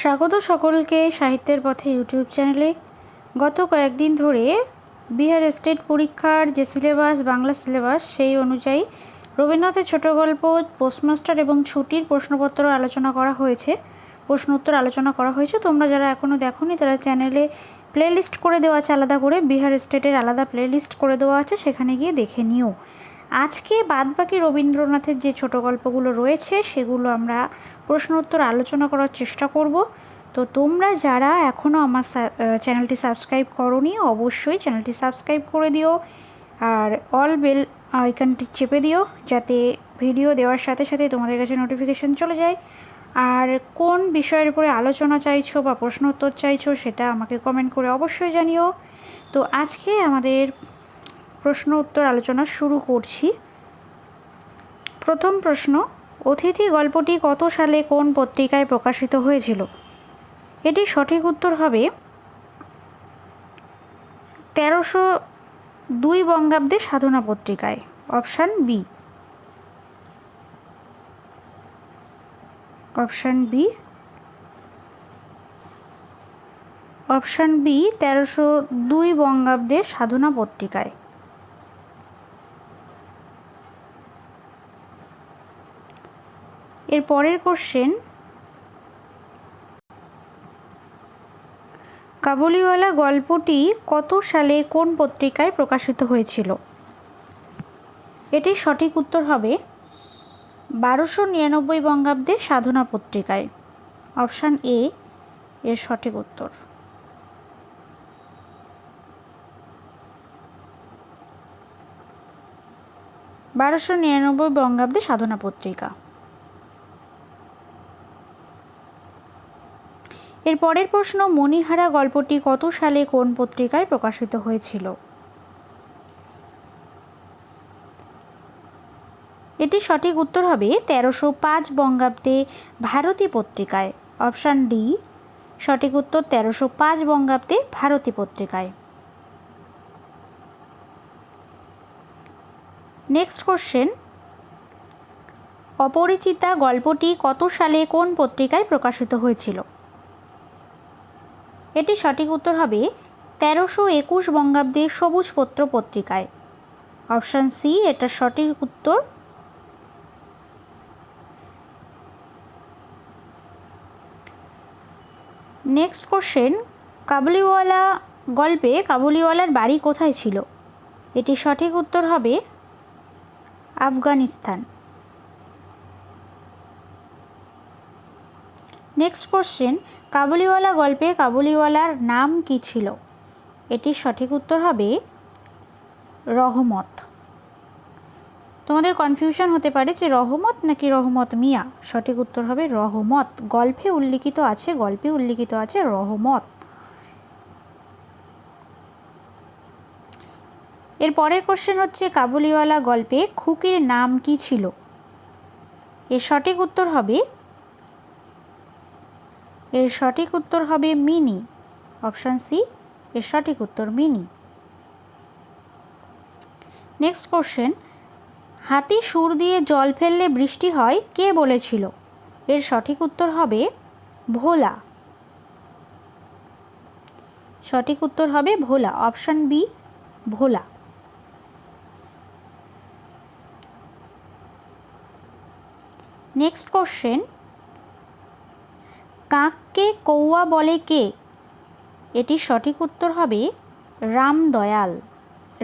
স্বাগত সকলকে সাহিত্যের পথে ইউটিউব চ্যানেলে। গত কয়েকদিন ধরে বিহার স্টেট পরীক্ষার যে সিলেবাস, বাংলা সিলেবাস, সেই অনুযায়ী রবীন্দ্রনাথের ছোট গল্প, পোস্টমাস্টার এবং ছুটির প্রশ্নপত্র আলোচনা করা হয়েছে। প্রশ্ন উত্তর আলোচনা করা হয়েছে। তোমরা যারা এখনও দেখোনি, তারা চ্যানেলে প্লেলিস্ট করে দেওয়া আছে, আলাদা করে বিহার স্টেটের আলাদা প্লেলিস্ট করে দেওয়া আছে, সেখানে গিয়ে দেখে নিও। আজকে বাদবাকি রবীন্দ্রনাথের যে ছোট গল্পগুলো রয়েছে, সেগুলো আমরা প্রশ্ন উত্তর আলোচনা করার চেষ্টা করব। তো তোমরা যারা এখনও আমার চ্যানেলটি সাবস্ক্রাইব করনি, অবশ্যই চ্যানেলটি সাবস্ক্রাইব করে দিও। আর অল বেল আইকনটি চেপে দিও, যাতে ভিডিও দেওয়ার সাথে সাথে তোমাদের কাছে নোটিফিকেশান চলে যায়। আর কোন বিষয়ের উপরে আলোচনা চাইছো বা প্রশ্ন উত্তর চাইছো সেটা আমাকে কমেন্ট করে অবশ্যই জানিও। তো আজকে আমাদের প্রশ্ন উত্তর আলোচনা শুরু করছি। প্রথম প্রশ্ন অতিথি গল্পটি কত সালে কোন পত্রিকায় প্রকাশিত হয়েছিল? এটি সঠিক উত্তর হবে তেরোশো দুই বঙ্গাব্দে সাধনা পত্রিকায়, option B option B option B তেরোশো দুই বঙ্গাব্দের সাধনা পত্রিকায়। এর পরের কোশ্চেন কাবুলিওয়ালা গল্পটি কত সালে কোন পত্রিকায় প্রকাশিত হয়েছিল? এটির সঠিক উত্তর হবে বারোশো নিরানব্বই বঙ্গাব্দে সাধনা পত্রিকায়। অপশান এ এর সঠিক উত্তর। বারোশো নিরানব্বই বঙ্গাব্দে সাধনা পত্রিকা। এর পরের প্রশ্ন, মণিহারা গল্পটি কত সালে কোন পত্রিকায় প্রকাশিত হয়েছিল? এটি সঠিক উত্তর হবে তেরোশো পাঁচ বঙ্গাব্দে ভারতী পত্রিকায়। অপশান ডি, সঠিক উত্তর তেরোশো পাঁচ বঙ্গাব্দে ভারতী পত্রিকায়। নেক্সট কোশ্চেন অপরিচিতা গল্পটি কত সালে কোন পত্রিকায় প্রকাশিত হয়েছিল? এটি সঠিক উত্তর হবে তেরোশো একুশ বঙ্গাব্দে সবুজপত্র পত্রিকায়। অপশান সি, এটা সঠিক উত্তর। নেক্সট কোশ্চেন, কাবুলিওয়ালা গল্পে কাবুলিওয়ালার বাড়ি কোথায় ছিল? এটি সঠিক উত্তর হবে আফগানিস্তান। নেক্সট কোশ্চেন কাবুলিওয়ালা গল্পে কাবুলিওয়ালার নাম কি ছিল? এটির সঠিক উত্তর হবে রহমত। তোমাদের কনফিউশন হতে পারে যে রহমত নাকি রহমত মিয়া? সঠিক উত্তর হবে রহমত। গল্পে উল্লিখিত আছে, গল্পে উল্লিখিত আছে রহমত। এর পরের কোশ্চেন হচ্ছে কাবুলিওয়ালা গল্পে খুকির নাম কি ছিল? এর সঠিক উত্তর হবে এর সঠিক উত্তর হবে মিনি। অপশান সি, এর সঠিক উত্তর মিনি। নেক্সট কোশ্চেন হাতি সুর দিয়ে জল ফেললে বৃষ্টি হয়, কে বলেছিল? এর সঠিক উত্তর হবে ভোলা। সঠিক উত্তর হবে Bhola, option B, Bhola. Next question কাককে কৌয়া বলে কে? এটি সঠিক উত্তর হবে রামদয়াল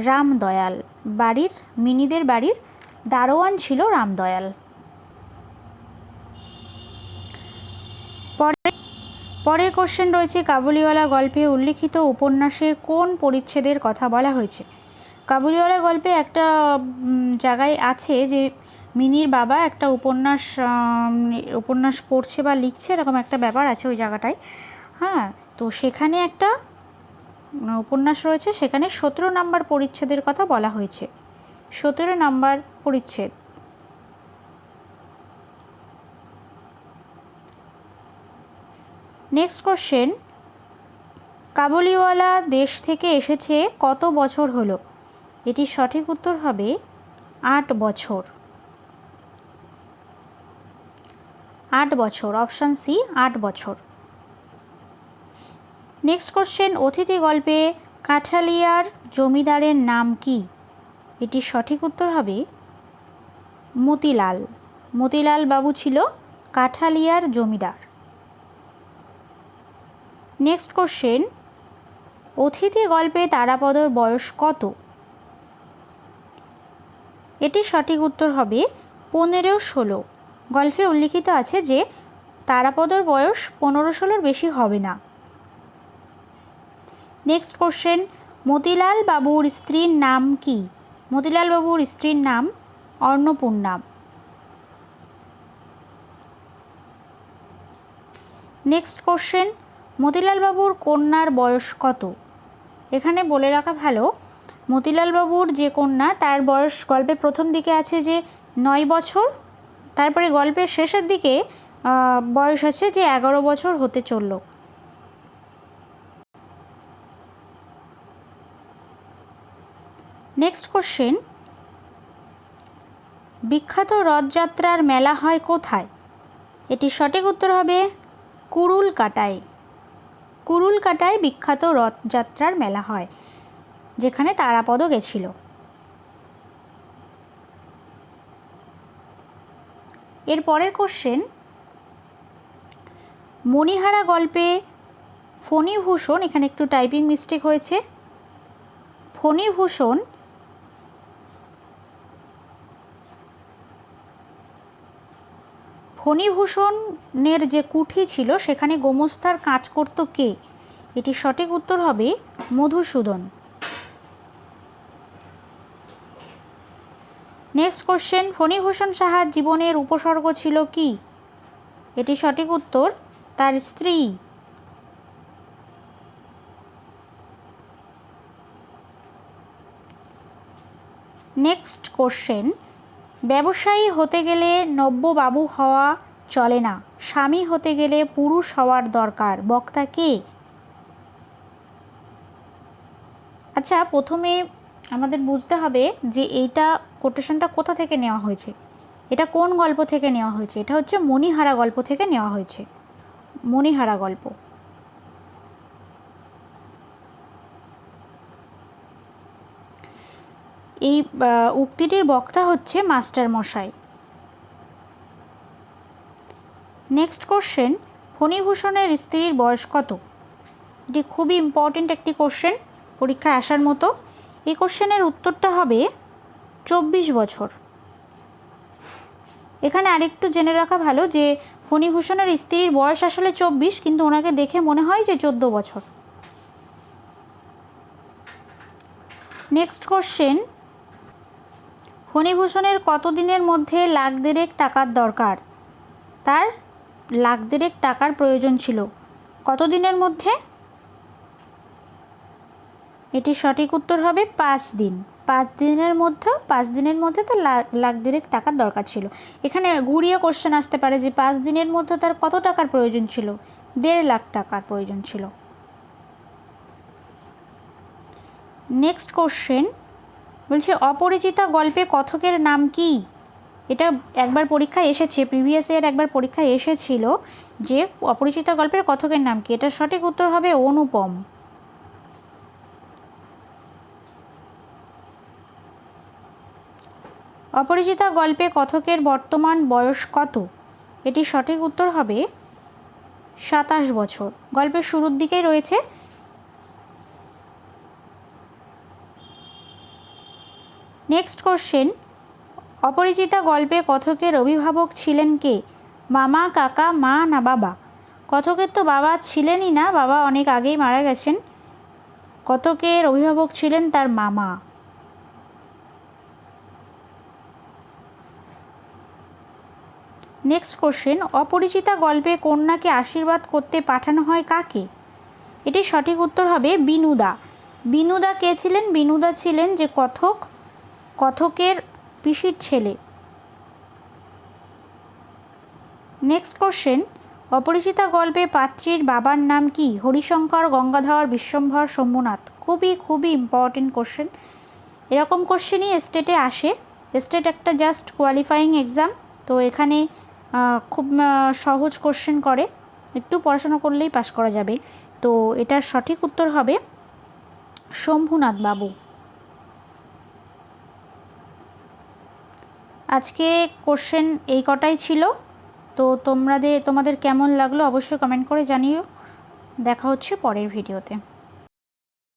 রামদয়াল বাড়ির, মিনিদের বাড়ির দারোয়ান ছিল রামদয়াল পরে, পরের কোশ্চেন রয়েছে কাবুলিওয়ালা গল্পে উল্লিখিত উপন্যাসের কোন পরিচ্ছেদের কথা বলা হয়েছে? কাবুলিওয়ালা গল্পে একটা জায়গায় আছে যে মিনির বাবা একটা উপন্যাস উপন্যাস পড়ছে বা লিখছে, এরকম একটা ব্যাপার আছে ওই জায়গাটায়। হ্যাঁ তো সেখানে একটা উপন্যাস রয়েছে, সেখানে সতেরো নাম্বার পরিচ্ছেদের কথা বলা হয়েছে। সতেরো নাম্বার পরিচ্ছেদ। নেক্সট কোশ্চেন কাবুলিওয়ালা দেশ থেকে এসেছে কত বছর হলো? এটির সঠিক উত্তর হবে আট বছর। আট বছর অপশান সি আট বছর। নেক্সট কোশ্চেন অতিথি গল্পে কাঠালিয়ার জমিদারের নাম কি? এটির সঠিক উত্তর হবে মতিলাল। মতিলাল বাবু ছিল কাঠালিয়ার জমিদার। নেক্সট কোশ্চেন অতিথি গল্পে তারাপদর বয়স কত? এটির সঠিক উত্তর হবে পনেরো ষোলো। গল্পে উল্লিখিত আছে যে, তারাপদর বয়স পনেরো ষোলোর বেশি হবে না। নেক্সট কোশ্চেন মতিলাল বাবুর স্ত্রীর নাম কি? মতিলাল বাবুর স্ত্রীর নাম অন্নপূর্ণা। নেক্সট কোশ্চেন মতিলাল বাবুর কন্যার বয়স কত? এখানে বলে রাখা ভালো, মতিলাল বাবুর যে কন্যা, তার বয়স গল্পে প্রথম দিকে আছে যে, নয় বছর তারপরে গল্পের শেষের দিকে বয়স আছে যে এগারো বছর হতে চলল। নেক্সট কোশ্চেন বিখ্যাত রথযাত্রার মেলা হয় কোথায়? এটির সঠিক উত্তর হবে কুরুল কাটায় কুরুল কাটায় বিখ্যাত রথযাত্রার মেলা হয়, যেখানে তারাপদ গেছিল এর পরের কোশ্চেন মণিহারা গল্পে ফণিভূষণ, এখানে একটু টাইপিং মিস্টেক হয়েছে, ফণিভূষণ ফণিভূষণের যে কুঠি ছিল, সেখানে গোমস্তার কাজ করত কে? এটি সঠিক উত্তর হবে মধুসূদন। নেক্সট কোশ্চেন ফণিভূষণ সাহার জীবনের উপসর্গ ছিল কি? এটি সঠিক উত্তর, তার স্ত্রী। নেক্সট কোশ্চেন ব্যবসায়ী হতে গেলে নব্যবাবু হওয়া চলে না, স্বামী হতে গেলে পুরুষ হওয়ার দরকার, বক্তা কে? আচ্ছা প্রথমে আমাদের বুঝতে হবে যে এইটা কোটেশনটা কোথা থেকে নেওয়া হয়েছে? এটা কোন গল্প থেকে নেওয়া হয়েছে? এটা হচ্ছে মণিহারা গল্প থেকে নেওয়া হয়েছে। মণিহারা গল্প। এই উক্তিটির বক্তা হচ্ছে মাস্টার মশাই। নেক্সট কোশ্চেন, ফণিভূষণের স্ত্রীর বয়স কত? এটি খুবই ইম্পর্টেন্ট একটি কোশ্চেন, পরীক্ষায় আসার মতো। এই কোশ্চেনের উত্তরটা হবে চব্বিশ বছর। এখানে আরেকটু জেনে রাখা ভালো যে ফণিভূষণের স্ত্রীর বয়স আসলে চব্বিশ, কিন্তু ওনাকে দেখে মনে হয় যে চোদ্দ বছর। নেক্সট কোশ্চেন ফণিভূষণের কত দিনের মধ্যে লাখ দেড়েক টাকার দরকার? তার লাখ দেড়েক টাকার প্রয়োজন ছিল। কত দিনের মধ্যে? এটি সঠিক উত্তর হবে পাঁচ দিন। পাঁচ দিনের মধ্যে, পাঁচ দিনের মধ্যে তার লাখ দেড়েক টাকার দরকার ছিল। এখানে ঘুরিয়ে কোশ্চেন আসতে পারে যে পাঁচ দিনের মধ্যে তার কত টাকার প্রয়োজন ছিল? দেড় লাখ টাকার প্রয়োজন ছিল। নেক্সট কোশ্চেন বলছে, অপরিচিতা গল্পে কথকের নাম কি? এটা একবার পরীক্ষায় এসেছে প্রিভিয়াস ইয়ার একবার পরীক্ষায় এসেছিল যে অপরিচিতা গল্পের কথকের নাম কি? এটার সঠিক উত্তর হবে অনুপম। অপরিচিতা গল্পে কথকের বর্তমান বয়স কত? এটি সঠিক উত্তর হবে সাতাশ বছর। গল্পের শুরুর দিকেই রয়েছে। নেক্সট কোশ্চেন অপরিচিতা গল্পে কথকের অভিভাবক ছিলেন কে? মামা, কাকা, মা না বাবা? কথকের তো বাবা ছিলেনই না, বাবা অনেক আগেই মারা গেছেন। কথকের অভিভাবক ছিলেন তার মামা। নেক্সট কোশ্চেন অপরিচিতা গল্পে কন্যাকে আশীর্বাদ করতে পাঠানো হয় কাকে? এটি সঠিক উত্তর হবে বিনুদা। বিনুদা কে ছিলেন? বিনুদা ছিলেন যে কথক, কথকের পিসির ছেলে। নেক্সট কোশ্চেন অপরিচিতা গল্পে পাত্রীর বাবার নাম কি? হরিশঙ্কর, গঙ্গাধর, বিশ্বম্ভর শম্ভুনাথ খুবই খুবই ইম্পর্টেন্ট কোশ্চেন এরকম কোশ্চেনই স্টেটে আসে। স্টেট একটা জাস্ট কোয়ালিফাইং এক্সাম তো এখানে খুব সহজ কোশ্চেন করে। একটু পড়াশোনা করলেই পাশ করা যাবে। তো এটার সঠিক উত্তর হবে শম্ভুনাথ বাবু। আজকে কোশ্চেন এই কটাই ছিল। তো তোমরাদের, তোমাদের কেমন লাগল অবশ্যই কমেন্ট করে জানিও। দেখা হচ্ছে পরের ভিডিওতে